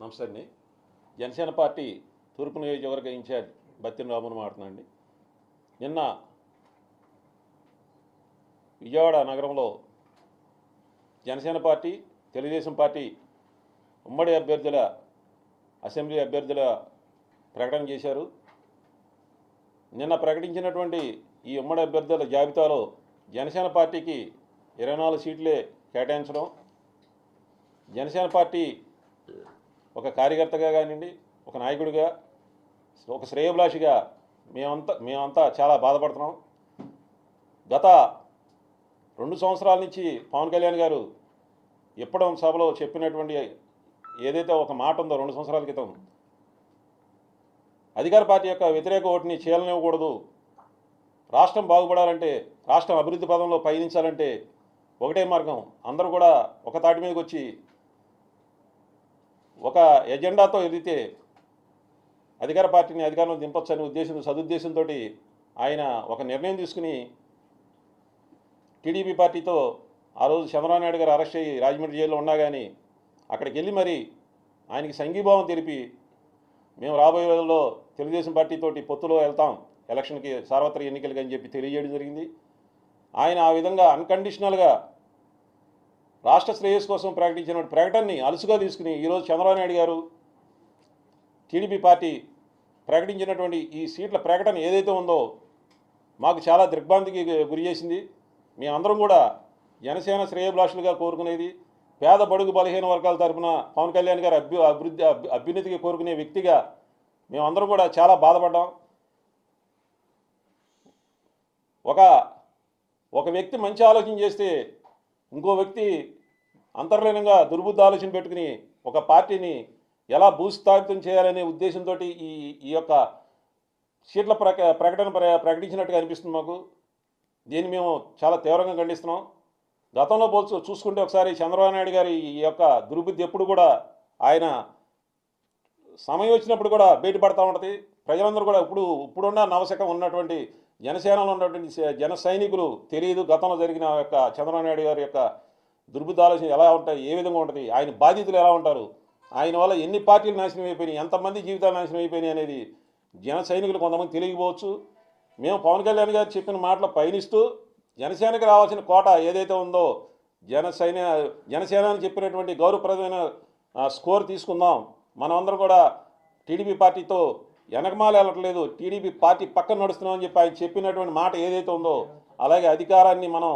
నమస్తే అండి. జనసేన పార్టీ తూర్పు నియోజకవర్గ ఇన్ఛార్జ్ బత్తిన రామును మాట్లాడండి నిన్న విజయవాడ నగరంలో జనసేన పార్టీ తెలుగుదేశం పార్టీ ఉమ్మడి అభ్యర్థుల అసెంబ్లీ అభ్యర్థుల ప్రకటన చేశారు. నిన్న ప్రకటించినటువంటి ఈ ఉమ్మడి అభ్యర్థుల జాబితాలో జనసేన పార్టీకి ఇరవై నాలుగు సీట్లే కేటాయించడం జనసేన పార్టీ ఒక కార్యకర్తగా కానివ్వండి ఒక నాయకుడిగా ఒక శ్రేయభిలాషిగా మేమంతా మేమంతా చాలా బాధపడుతున్నాం. గత రెండు సంవత్సరాల నుంచి పవన్ కళ్యాణ్ గారు ఇప్పడం సభలో చెప్పినటువంటి ఏదైతే ఒక మాట ఉందో రెండు సంవత్సరాల క్రితం అధికార పార్టీ యొక్క వ్యతిరేక ఓటుని చేయాలనివ్వకూడదు రాష్ట్రం బాగుపడాలంటే రాష్ట్రం అభివృద్ధి పదంలో పయనించాలంటే ఒకటే మార్గం. అందరూ కూడా ఒక తాటి మీదకి వచ్చి ఒక ఎజెండాతో ఎదిగితే అధికార పార్టీని అధికారంలో దింపొచ్చనే ఉద్దేశం సదుద్దేశంతో ఆయన ఒక నిర్ణయం తీసుకుని టీడీపీ పార్టీతో ఆ రోజు చంద్రబాబు నాయుడు గారు అరెస్ట్ అయ్యి రాజమండ్రి జైల్లో ఉన్నా కానీ అక్కడికి వెళ్ళి మరి ఆయనకి సంఘీభావం తెలిపి మేము రాబోయే రోజుల్లో తెలుగుదేశం పార్టీతోటి పొత్తులో వెళ్తాం ఎలక్షన్కి సార్వత్రిక ఎన్నికలకి అని చెప్పి తెలియజేయడం జరిగింది. ఆయన ఆ విధంగా అన్కండిషనల్గా రాష్ట్ర శ్రేయస్సు కోసం ప్రకటించిన ప్రకటనని అలుసుగా తీసుకుని ఈరోజు చంద్రబాబు నాయుడు గారు టీడీపీ పార్టీ ప్రకటించినటువంటి ఈ సీట్ల ప్రకటన ఏదైతే ఉందో మాకు చాలా దిగ్భ్రాంతికి గురి చేసింది. మేమందరం కూడా జనసేన శ్రేయభిలాషులుగా కోరుకునేది పేద బడుగు బలహీన వర్గాల తరపున పవన్ కళ్యాణ్ గారు అభ్యు అభివృద్ధి అభ్యున్నతికి కోరుకునే వ్యక్తిగా మేమందరం కూడా చాలా బాధపడ్డాం. ఒక ఒక వ్యక్తి మంచి ఆలోచన చేస్తే ఇంకో వ్యక్తి అంతర్లీనంగా దుర్బుద్ధి ఆలోచన పెట్టుకుని ఒక పార్టీని ఎలా భూస్థాపితం చేయాలనే ఉద్దేశంతో ఈ ఈ యొక్క సీట్ల ప్రక ప్రకటన ప్ర- ప్రకటించినట్టుగా అనిపిస్తుంది మాకు. దీన్ని మేము చాలా తీవ్రంగా ఖండిస్తున్నాం. గతంలో పోల్చు చూసుకుంటే ఒకసారి చంద్రబాబు నాయుడు గారి ఈ యొక్క దుర్బుద్ధి ఎప్పుడు కూడా ఆయన సమయం వచ్చినప్పుడు కూడా బయటపడతా ఉంటుంది. ప్రజలందరూ కూడా ఇప్పుడు ఇప్పుడున్న నవశకం ఉన్నటువంటి జనసేనలో ఉన్నటువంటి జన సైనికులు తెలియదు గతంలో జరిగిన యొక్క చంద్రబాబు నాయుడు గారి యొక్క దుర్బుద్ధ ఆలోచన ఎలా ఉంటాయి ఏ విధంగా ఉంటుంది ఆయన బాధితులు ఎలా ఉంటారు ఆయన వల్ల ఎన్ని పార్టీలు నాశనం అయిపోయినాయి ఎంతమంది జీవితాలు నాశనం అయిపోయినాయి అనేది జన సైనికులు కొంతమంది తెలియకపోవచ్చు. మేము పవన్ కళ్యాణ్ గారు చెప్పిన మాటలు పయనిస్తూ జనసేనకి రావాల్సిన కోట ఏదైతే ఉందో జనసైన జనసేన అని చెప్పినటువంటి గౌరవప్రదమైన స్కోర్ తీసుకుందాం. మనమందరం కూడా టీడీపీ పార్టీతో వెనకమాల వెళ్ళట్లేదు. టీడీపీ పార్టీ పక్కన నడుస్తున్నామని చెప్పి ఆయన చెప్పినటువంటి మాట ఏదైతే ఉందో అలాగే అధికారాన్ని మనం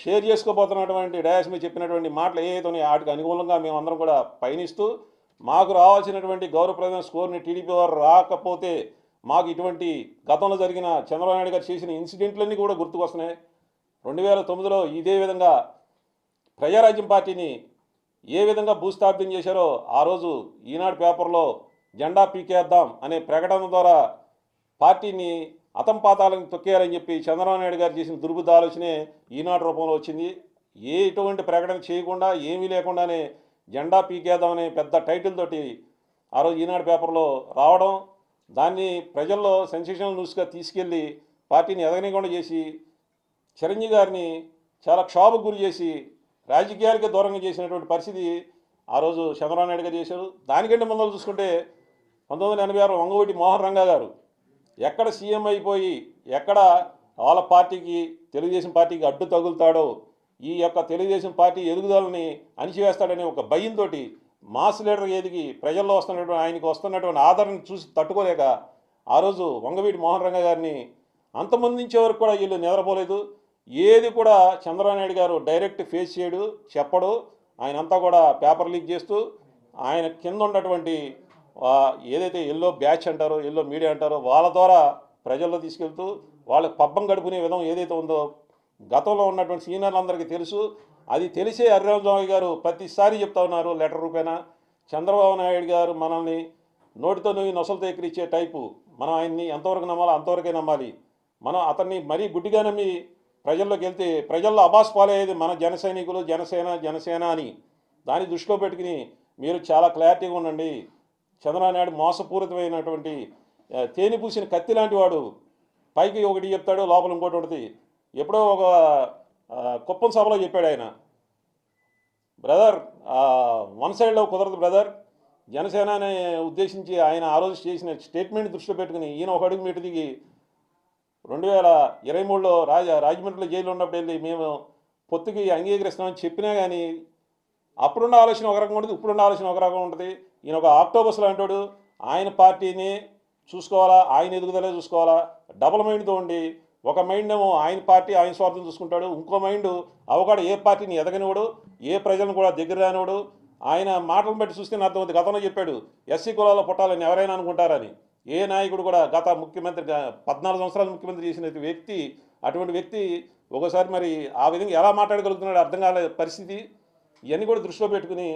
షేర్ చేసుకోబోతున్నటువంటి డయాస్ మీద చెప్పినటువంటి మాటలు ఏదైతే ఉన్నాయో వాటికి అనుకూలంగా మేమందరం కూడా పయనిస్తూ మాకు రావాల్సినటువంటి గౌరవప్రదమైన స్కోర్ని టీడీపీ వారు రాకపోతే మాకు ఇటువంటి గతంలో జరిగిన చంద్రబాబు నాయుడు గారు చేసిన ఇన్సిడెంట్లన్నీ కూడా గుర్తుకొస్తున్నాయి. రెండు వేల తొమ్మిదిలో ఇదే విధంగా ప్రజారాజ్యం పార్టీని ఏ విధంగా భూస్థాపితం చేశారో ఆ రోజు ఈనాడు పేపర్లో జెండా పీకేద్దాం అనే ప్రకటన ద్వారా పార్టీని అతంపాతాలను తొక్కేయాలని చెప్పి చంద్రబాబు నాయుడు గారు చేసిన దుర్బుద్ధ ఆలోచనే ఈనాడు రూపంలో వచ్చింది. ఏ ఎటువంటి ప్రకటన చేయకుండా ఏమీ లేకుండానే జెండా పీకేద్దామనే పెద్ద టైటిల్ తోటి ఆ రోజు ఈనాడు పేపర్లో రావడం దాన్ని ప్రజల్లో సెన్సేషనల్ న్యూస్గా తీసుకెళ్ళి పార్టీని ఎదగనికుండా చేసి చిరంజీవి గారిని చాలా క్షోభకు గురి చేసి రాజకీయాలకే దూరంగా చేసినటువంటి పరిస్థితి ఆ రోజు చంద్రబాబు నాయుడు గారు చేశారు. దానికంటే ముందర చూసుకుంటే పంతొమ్మిది వందల ఎనభై ఆరు వంగవీటి మోహన్ రంగా గారు ఎక్కడ సీఎం అయిపోయి ఎక్కడ వాళ్ళ పార్టీకి తెలుగుదేశం పార్టీకి అడ్డు తగులుతాడో ఈ యొక్క తెలుగుదేశం పార్టీ ఎదుగుదలని అణిచివేస్తాడనే ఒక భయంతో మాస్ లీడర్ ఎదిగి ప్రజల్లో వస్తున్నటువంటి ఆయనకు వస్తున్నటువంటి ఆదరణ చూసి తట్టుకోలేక ఆ రోజు వంగవీటి మోహన్ రంగ గారిని అంతమందించే వరకు కూడా వీళ్ళు నిద్రపోలేదు. ఏది కూడా చంద్రబాబు గారు డైరెక్ట్ ఫేస్ చేయడు చెప్పడు. ఆయన అంతా కూడా పేపర్ లీక్ చేస్తూ ఆయన కింద ఉన్నటువంటి ఏదైతే ఎల్లో బ్యాచ్ అంటారో ఎల్లో మీడియా అంటారో వాళ్ళ ద్వారా ప్రజల్లో తీసుకెళ్తూ వాళ్ళకి పబ్బం గడుపునే విధం ఏదైతే ఉందో గతంలో ఉన్నటువంటి సీనియర్లందరికీ తెలుసు. అది తెలిసే హరిరామస్వామి గారు ప్రతిసారి చెప్తా ఉన్నారు లెటర్ రూపేణ చంద్రబాబు నాయుడు గారు మనల్ని నోటితో నువ్వు నొసలతో ఎక్కిరిచ్చే టైపు. మనం ఆయన్ని ఎంతవరకు నమ్మాలో అంతవరకే నమ్మాలి. మనం అతన్ని మరీ గుడ్డిగా నమ్మి ప్రజల్లోకి వెళ్తే ప్రజల్లో అబాస్ పాలయ్యేది మన జన సైనికులు జనసేన జనసేన అని. దాన్ని దృష్టిలో పెట్టుకుని మీరు చాలా క్లారిటీగా ఉండండి. చంద్రనాయుడు మోసపూరితమైనటువంటి ఆ, తేనె పూసిన కత్తి లాంటి వాడు. పైకి ఒకటి చెప్తాడు లోపల ఇంకోటి ఎప్పుడో ఒక కుప్పం సభలో చెప్పాడు ఆయన. బ్రదర్ వన్ సైడ్లో కుదరదు బ్రదర్. జనసేనని ఉద్దేశించి ఆయన ఆ రోజు చేసిన స్టేట్మెంట్ దృష్టిలో పెట్టుకుని ఈయన ఒక అడుగు మీటు దిగి రెండు వేల ఇరవై మూడులో రాజ రాజమండ్రిలో జైలు ఉన్నప్పుడు వెళ్ళి మేము పొత్తుకి అంగీకరిస్తామని చెప్పినా కానీ అప్పుడున్న ఆలోచన ఒక రకంగా ఉంటుంది ఇప్పుడున్న ఆలోచన ఒక రకంగా ఉంటుంది. ఈయన ఒక ఆక్టోబస్లో అంటాడు ఆయన పార్టీని చూసుకోవాలా? ఆయన ఎదుగుదలే చూసుకోవాలా? డబుల్ మైండ్తో ఉండి ఒక మైండ్ ఏమో ఆయన పార్టీ ఆయన స్వార్థం చూసుకుంటాడు ఇంకో మైండ్ అవగాడు ఏ పార్టీని ఎదగనివాడు ఏ ప్రజలను కూడా దగ్గర రానివాడు. ఆయన మాటలను బట్టి చూస్తే నాకు అర్థమవుతుంది గతంలో చెప్పాడు ఎస్సీ కులాల్లో పుట్టాలని ఎవరైనా అనుకుంటారని. ఏ నాయకుడు కూడా గత ముఖ్యమంత్రి పద్నాలుగు సంవత్సరాలు ముఖ్యమంత్రి చేసిన వ్యక్తి అటువంటి వ్యక్తి ఒకసారి మరి ఆ విధంగా ఎలా మాట్లాడగలుగుతున్నాడు అర్థం కాలే పరిస్థితి. ఇవన్నీ కూడా దృష్టిలో పెట్టుకుని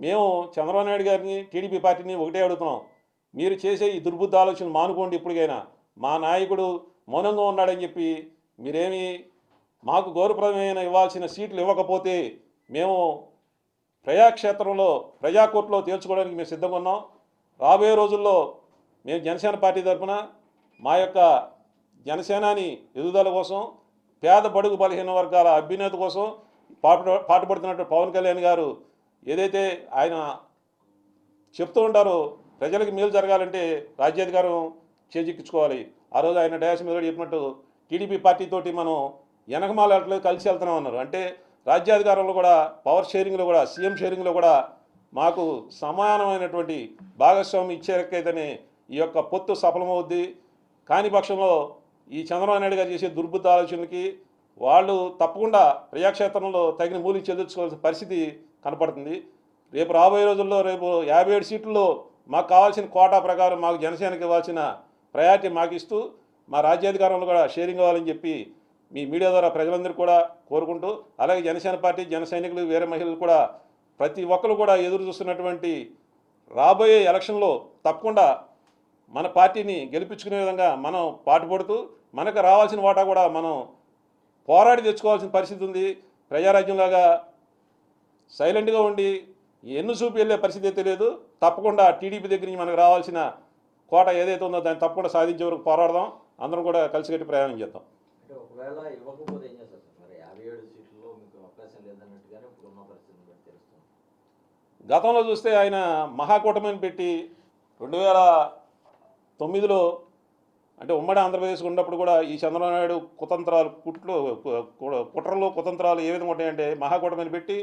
మేము చంద్రబాబు నాయుడు గారిని టీడీపీ పార్టీని ఒకటే అడుగుతున్నాం. మీరు చేసే ఈ దుర్బుద్ధ ఆలోచన మానుకోండి ఇప్పటికైనా. మా నాయకుడు మౌనంగా ఉన్నాడని చెప్పి మీరేమి మాకు గౌరవప్రదమైన ఇవ్వాల్సిన సీట్లు ఇవ్వకపోతే మేము ప్రజాక్షేత్రంలో ప్రజాకోర్టులో తేల్చుకోవడానికి మేము సిద్ధంగా ఉన్నాం. రాబోయే రోజుల్లో మేము జనసేన పార్టీ తరఫున మా యొక్క జనసేనాని ఎదుగుదల కోసం పేద బడుగు బలహీన వర్గాల అభ్యున్నత కోసం పాటు పాటుపడుతున్నట్టు పవన్ కళ్యాణ్ గారు ఏదైతే ఆయన చెప్తూ ఉంటారో ప్రజలకు మేలు జరగాలంటే రాజ్యాధికారం చేజిక్కించుకోవాలి. ఆ రోజు ఆయన డయాస్ మీద చెప్పినట్టు టీడీపీ పార్టీతోటి మనం వెనకమాల కలిసి వెళ్తున్నాం అన్నారు. అంటే రాజ్యాధికారంలో కూడా పవర్ షేరింగ్లో కూడా సీఎం షేరింగ్లో కూడా మాకు సమానమైనటువంటి భాగస్వామి ఇచ్చేరకైతేనే ఈ యొక్క పొత్తు సఫలమవుద్ది. కాని పక్షంలో ఈ చంద్రబాబు నాయుడు గారు చేసే దుర్బుద్ధ ఆలోచనలకి వాళ్ళు తప్పకుండా ప్రజాక్షేత్రంలో తగిన మూలి చెల్లించుకోవాల్సిన పరిస్థితి కనపడుతుంది. రేపు రాబోయే రోజుల్లో రేపు యాభై ఏడు సీట్లలో మాకు కావాల్సిన కోటా ప్రకారం మాకు జనసేనకి ఇవ్వాల్సిన ప్రయారిటీ మాకు ఇస్తూ మా రాజ్యాధికారంలో కూడా షేరింగ్ అవ్వాలని చెప్పి మీ మీడియా ద్వారా ప్రజలందరూ కూడా కోరుకుంటూ అలాగే జనసేన పార్టీ జన సైనికులు వేరే మహిళలు కూడా ప్రతి ఒక్కరు కూడా ఎదురు చూస్తున్నటువంటి రాబోయే ఎలక్షన్లో తప్పకుండా మన పార్టీని గెలిపించుకునే విధంగా మనం పాటుపడుతూ మనకు రావాల్సిన వాటా కూడా మనం పోరాడి తెచ్చుకోవాల్సిన పరిస్థితి ఉంది. ప్రజారాజ్యంలాగా సైలెంట్గా ఉండి ఎన్ను చూపి వెళ్ళే పరిస్థితి అయితే లేదు. తప్పకుండా టీడీపీ దగ్గర నుంచి మనకు రావాల్సిన కోట ఏదైతే ఉందో దాన్ని తప్పకుండా సాధించే వరకు పోరాడదాం. అందరం కూడా కలిసికట్టి ప్రయాణం చేద్దాం. గతంలో చూస్తే ఆయన మహాకూటమిని పెట్టి రెండు వేల తొమ్మిదిలో అంటే ఉమ్మడి ఆంధ్రప్రదేశ్ ఉన్నప్పుడు కూడా ఈ చంద్రబాబు నాయుడు కుతంత్రాలు కుట్లు కుట్రలు కుతంత్రాలు ఏ విధంగా ఉంటాయంటే మహాకూటమిని పెట్టి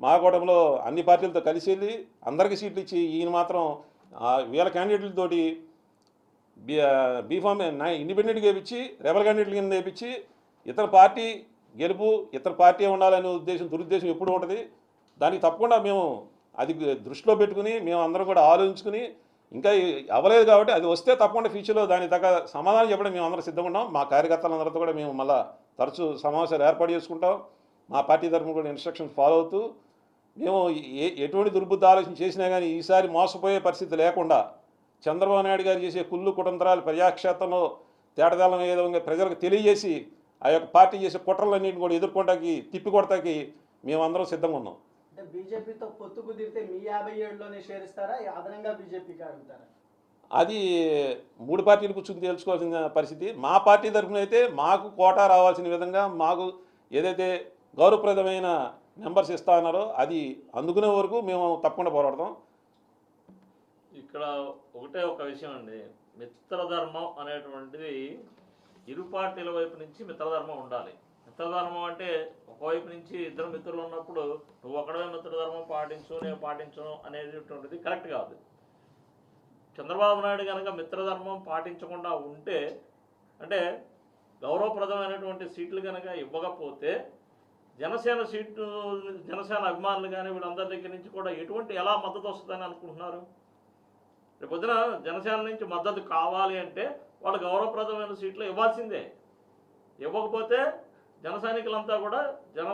మహాకూటమిలో అన్ని పార్టీలతో కలిసి వెళ్ళి అందరికీ సీట్లు ఇచ్చి ఈయన మాత్రం వీళ్ళ క్యాండిడేట్లతోటి బీ బీఫామ్ ఇండిపెండెంట్గా వేయించి రెబల్ క్యాండిడేట్ల కింద వేపించి ఇతర పార్టీ గెలుపు ఇతర పార్టీ ఉండాలనే ఉద్దేశం దురుద్దేశం ఎప్పుడు ఉంటుంది? దానికి తప్పకుండా మేము అది దృష్టిలో పెట్టుకుని మేము అందరం కూడా ఆలోచించుకుని ఇంకా అవ్వలేదు కాబట్టి అది వస్తే తప్పకుండా ఫ్యూచర్లో దాని తగ్గ సమాధానం చెప్పడం మేము అందరం సిద్ధంగా ఉన్నాం. మా కార్యకర్తలందరితో కూడా మేము మళ్ళీ తరచూ సమావేశాలు ఏర్పాటు చేసుకుంటాం. మా పార్టీ తరఫున కూడా ఇన్స్ట్రక్షన్స్ ఫాలో అవుతూ మేము ఏ ఎటువంటి దుర్బుద్ధ ఆలోచన చేసినా కానీ ఈసారి మోసపోయే పరిస్థితి లేకుండా చంద్రబాబు నాయుడు గారు చేసే కుళ్ళు కుటంత్రాలు ప్రజాక్షేత్రంలో తేటదలం ఏ విధంగా ప్రజలకు తెలియజేసి ఆ యొక్క పార్టీ చేసే కుట్రలన్నింటిని కూడా ఎదుర్కొంటాకి తిప్పి కొడతాకి మేమందరం సిద్ధంగా ఉన్నాం. అంటే బీజేపీతో పొత్తు కుదిరితే మీ యాభై ఏడులోనే షేర్ ఇస్తారా అదనంగా బీజేపీకి అడుగుతారా అది మూడు పార్టీలు కూర్చుని తేల్చుకోవాల్సిన పరిస్థితి. మా పార్టీ తరఫున అయితే మాకు కోటా రావాల్సిన విధంగా మాకు ఏదైతే గౌరవప్రదమైన మెంబర్స్ ఇస్తా ఉన్నారో అది అందుకునే వరకు మేము తప్పకుండా పోరాడతాం. ఇక్కడ ఒకటే ఒక విషయం అండి. మిత్రధర్మం అనేటువంటిది ఇరు పార్టీల వైపు నుంచి మిత్రధర్మం ఉండాలి. మిత్రధర్మం అంటే ఒకవైపు నుంచి ఇద్దరు మిత్రులు ఉన్నప్పుడు నువ్వు ఒకడే మిత్రధర్మం పాటించు నేను పాటించను అనేటువంటిది కరెక్ట్ కాదు. చంద్రబాబు నాయుడు కనుక మిత్రధర్మం పాటించకుండా ఉంటే అంటే గౌరవప్రదమైనటువంటి సీట్లు కనుక ఇవ్వకపోతే జనసేన సీటు జనసేన అభిమానులు కానీ వీళ్ళందరి దగ్గర నుంచి కూడా ఎటువంటి ఎలా మద్దతు వస్తుందని అనుకుంటున్నారు? రేపు పొద్దున జనసేన నుంచి మద్దతు కావాలి అంటే వాళ్ళు గౌరవప్రదమైన సీట్లు ఇవ్వాల్సిందే. ఇవ్వకపోతే జన సైనికులంతా కూడా జన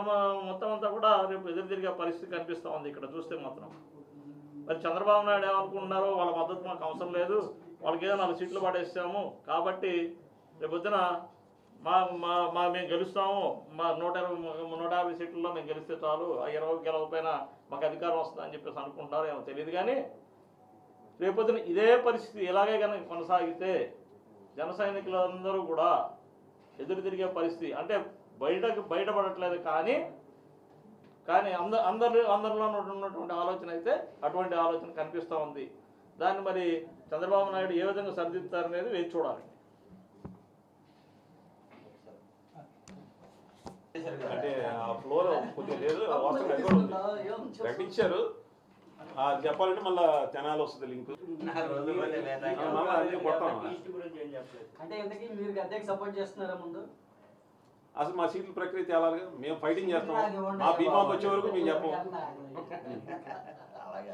మొత్తం అంతా కూడా రేపు ఎదురు తిరిగే పరిస్థితి కనిపిస్తూ ఉంది ఇక్కడ చూస్తే మాత్రం. మరి చంద్రబాబు నాయుడు ఏమనుకుంటున్నారో వాళ్ళ మద్దతు మాకు అవసరం లేదు. వాళ్ళకి ఏదో నాలుగు సీట్లు పడేస్తాము. కాబట్టి రేపు పొద్దున మా మా మా మేము గెలుస్తాము. మా నూట ఇరవై నూట యాభై సీట్లలో మేము గెలిస్తే చాలు. ఆ ఇరవై గెలవపైన మాకు అధికారం వస్తుందని చెప్పేసి అనుకుంటున్నారు. ఏమో తెలియదు కానీ రేపొద్దున ఇదే పరిస్థితి ఇలాగే కనుక కొనసాగితే జన సైనికులందరూ కూడా ఎదురు తిరిగే పరిస్థితి. అంటే బయటకు బయటపడట్లేదు కానీ కానీ అంద అందరి అందరిలో ఉన్నటువంటి ఆలోచన అయితే అటువంటి ఆలోచన కనిపిస్తూ ఉంది. దాన్ని మరి చంద్రబాబు నాయుడు ఏ విధంగా సరిదిద్దుతారనేది వేచి చూడాలి. అంటే ఆ ఫ్లోర్ కొద్దిగా లేదు వాస్తవం ప్రకటించారు ఆ చెప్పాలంటే మళ్ళీ తెనాలి వస్తుంది లింక్. మళ్ళీ అన్ని కొడతాం. అంటే ఇంతకీ మీరు గద్దెకి సపోర్ట్ చేస్తున్నారా ముందు? అసలు మా సీట్ల ప్రక్రియ తేలాలి మేము ఫైటింగ్ చేస్తాం. మా బీమాకి వచ్చే వరకు మేము చెప్పం. అలాగే